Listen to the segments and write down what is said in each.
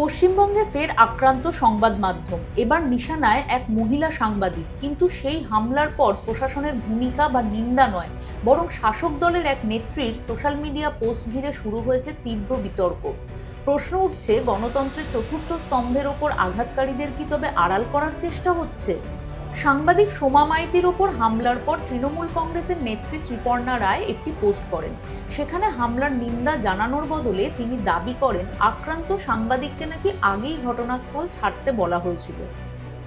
পশ্চিমবঙ্গে ফের আক্রান্ত সংবাদ মাধ্যম। এবার নিশানায় এক মহিলা সাংবাদিক। কিন্তু সেই হামলার পর প্রশাসনের ভূমিকা বা নিন্দা নয়, বরং শাসক দলের এক নেত্রীর সোশ্যাল মিডিয়া পোস্ট ঘিরে শুরু হয়েছে তীব্র বিতর্ক। প্রশ্ন উঠছে, গণতন্ত্রের চতুর্থ স্তম্ভের ওপর আঘাতকারীদের কি তবে আড়াল করার চেষ্টা হচ্ছে? সাংবাদিক সোমা মাইতির ওপর হামলার পর তৃণমূল কংগ্রেসের নেত্রী শ্রীপর্ণা রায় একটি পোস্ট করেন। সেখানে হামলার নিন্দা জানানোর বদলে তিনি দাবি করেন, আক্রান্ত সাংবাদিককে নাকি আগেই ঘটনাস্থল ছাড়তে বলা হয়েছিল।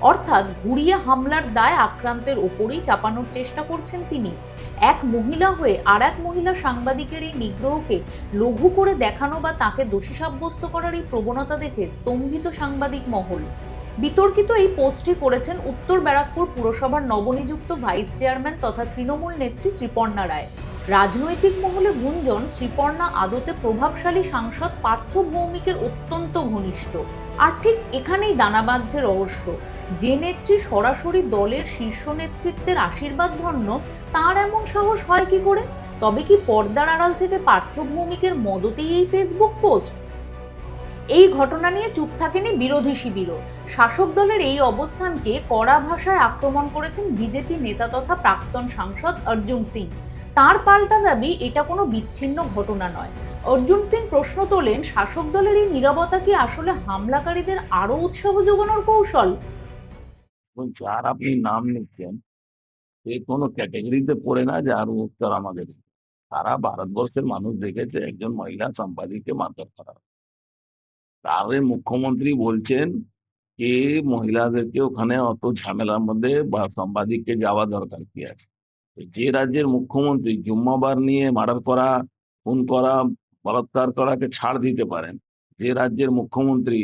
অর্থাৎ ঘুরিয়ে হামলার দায় আক্রান্তের ওপরেই চাপানোর চেষ্টা করছেন তিনি। এক মহিলা হয়ে আর এক মহিলা সাংবাদিকের এই নিগ্রহকে লঘু করে দেখানো বা তাকে দোষী সাব্যস্ত করার এই প্রবণতা দেখে স্তম্ভিত সাংবাদিক মহল। বিতর্কিত এই পোস্টটি করেছেন উত্তর ব্যারাকপুর পুরসভার নবনিযুক্ত ভাইস চেয়ারম্যান তথা তৃণমূল নেত্রী শ্রীপর্ণা রায়। রাজনৈতিক মহলে গুঞ্জন, শ্রীপর্ণা আদতে প্রভাবশালী সাংসদ পার্থ ভৌমিকের অত্যন্ত ঘনিষ্ঠ। আর ঠিক এখানেই দানা বাঁধছে রহস্য। যে নেত্রী সরাসরি দলের শীর্ষ নেতৃত্বের আশীর্বাদ ধন্য, তার এমন সাহস হয় কি করে? তবে কি পর্দার আড়াল থেকে পার্থ ভৌমিকের মদতেই এই ফেসবুক পোস্ট এই ঘটনা নিয়ে চুপ থাকেনি বিরোধী শিবিরও শাসক দলের এই অবস্থানকে কড়া ভাষায় আক্রমণ করেছেন বিজেপি নেতা তথা প্রাক্তন সাংসদ অর্জুন সিং তার পাল্টা দাবি, এটা কোনো বিচ্ছিন্ন ঘটনা নয় অর্জুন সিং প্রশ্ন তোলেন, শাসক দলের এই নীরবতা কি আসলে হামলাকারীদের আরও উৎসাহ যোগানোর কৌশল যার আপনি নাম নিচ্ছেন, সে কোনো ক্যাটাগরিতে পড়ে না যার উত্তর আমাদের। সারা ভারতবর্ষের মানুষ দেখেছে, একজন মহিলা সাংবাদিককে মারধর করা। তাহলে মুখ্যমন্ত্রী বলছেন যে মহিলাদেরকে ওখানে অত ঝামেলার মধ্যে বা সাংবাদিককে যাওয়া দরকার কি আছে? যে রাজ্যের মুখ্যমন্ত্রী জুম্মাবার নিয়ে মার্ডার করা, খুন করা, বলাৎকার করাকে ছাড় দিতে পারেন, যে রাজ্যের মুখ্যমন্ত্রী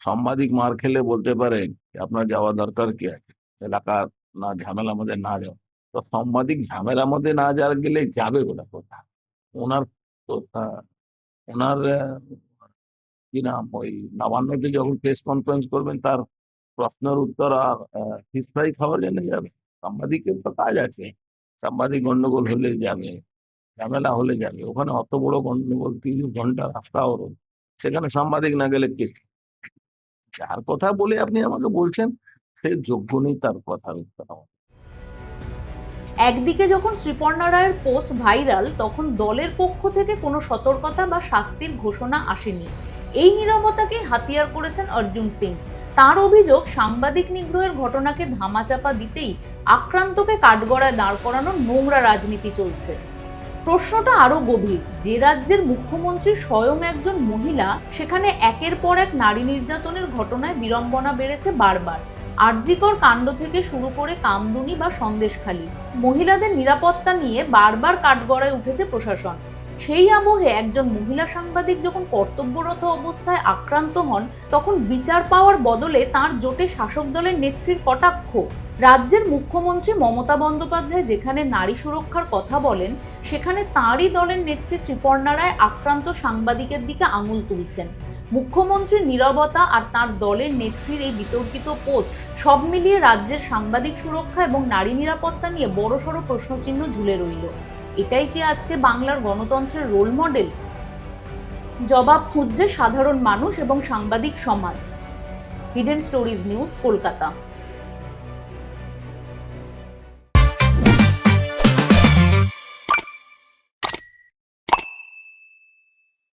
সাংবাদিক মার খেলে বলতে পারেন আপনার যাওয়া দরকার কি আছে? এলাকার না ঝামেলার মধ্যে না যাও তো সাংবাদিক ঝামেলার মধ্যে না যাওয়ার গেলে যাবে কোথা কোথা ওনার ওনার কি নাম? ওই নবান্নতে যখন প্রেস কনফারেন্স করবেন, তার প্রশ্নের উত্তর আর ফিস ফ্রাই খাওয়ার জন্য যাবে। সাংবাদিকের তো কাজ আছে। সাংবাদিক গন্ডগোল হলে যাবে, ঝামেলা হলে যাবে। ওখানে অত বড় গন্ডগোল তিরিশ ঘণ্টা রাস্তা অবরোধ সেখানে সাংবাদিক না গেলে কে? যার কথা বলে আপনি আমাকে বলছেন, সে যোগ্য নেই তার কথার উত্তর আমার। একদিকে যখন শ্রীপর্ণা রায়ের পোস্ট ভাইরাল তখন দলের পক্ষ থেকে কোনো সতর্কতা বা শাস্তির ঘোষণা আসেনি। এই নীরবতাকে হাতিয়ার করেছেন অর্জুন সিং। তার অভিযোগ, সাংবাদিক নিগ্রহের ঘটনাকে ধামাচাপা দিতেই আক্রান্তকে কাঠগড়ায় দাঁড় করানোর নোংরা রাজনীতি চলছে। প্রশ্নটা আরও গভীর, যে রাজ্যের মুখ্যমন্ত্রী স্বয়ং একজন মহিলা, সেখানে একের পর এক নারী নির্যাতনের ঘটনায় বিড়ম্বনা বেড়েছে বারবার। আরজিকর কাণ্ড থেকে শুরু করে কামদুনি বা সন্দেশখালী। মহিলাদের নিরাপত্তা নিয়ে বারবার কাঠগড়ায় উঠেছে প্রশাসন। সেই আবহে একজন মহিলা সাংবাদিক যখন কর্তব্যরত অবস্থায় আক্রান্ত হন, তখন বিচার পাওয়ার বদলে তার জোটে শাসক দলের নেত্রীর কটাক্ষ। রাজ্যের মুখ্যমন্ত্রী মমতা বন্দ্যোপাধ্যায় যেখানে নারী সুরক্ষার কথা বলেন, সেখানে তাঁরই দলের নেত্রী ত্রিপর্ণা রায় আক্রান্ত সাংবাদিকের দিকে আঙুল তুলছেন। মুখ্যমন্ত্রীর নীরবতা আর তার দলের নেত্রীর এই বিতর্কিত পোস্ট সব মিলিয়ে রাজ্যের সাংবাদিক সুরক্ষা এবং নারী নিরাপত্তা নিয়ে বড়সড় প্রশ্নচিহ্ন ঝুলে রইল। এটাই কি আজকে বাংলার গণতন্ত্রের রোল মডেল জবাব খুঁজছে সাধারণ মানুষ এবং সাংবাদিক সমাজ। Hidden stories news Kolkata.